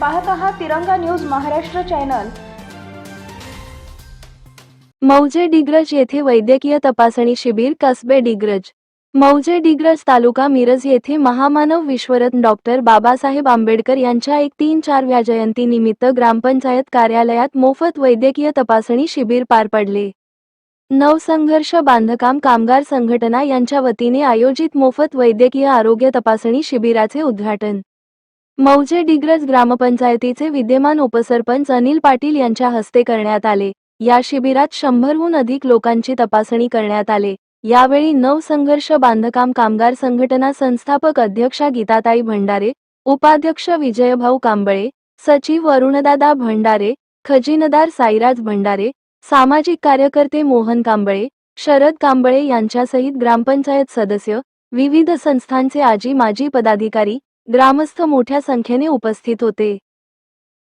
पाहत आहात तिरंगा न्यूज महाराष्ट्र चॅनल. मौजे डिग्रज येथे वैद्यकीय तपासणी शिबिर कसबे डिग्रज. मौजे डिग्रज तालुका मिरज येथे महामानव विश्वरत्न डॉक्टर बाबासाहेब आंबेडकर यांच्या एक तीन चारव्या जयंतीनिमित्त ग्रामपंचायत कार्यालयात मोफत वैद्यकीय तपासणी शिबिर पार पडले. नवसंघर्ष बांधकाम कामगार संघटना यांच्या वतीने आयोजित मोफत वैद्यकीय आरोग्य तपासणी शिबिराचे उद्घाटन. मौजे डिग्रज ग्रामपंचायतीचे विद्यमान उपसरपंच अनिल पाटील यांच्या हस्ते करण्यात आले. या शिबिरात शंभरहून अधिक लोकांची तपासणी करण्यात आले. यावेळी नवसंघर्ष बांधकाम कामगार संघटना संस्थापक अध्यक्षा गीताताई भंडारे उपाध्यक्ष विजयभाऊ कांबळे सचिव अरुणदादा भंडारे खजिनदार साईराज भंडारे सामाजिक कार्यकर्ते मोहन कांबळे शरद कांबळे यांच्यासहित ग्रामपंचायत सदस्य विविध संस्थांचे आजी माजी पदाधिकारी ग्रामस्थ मोठ्या संख्येने उपस्थित होते.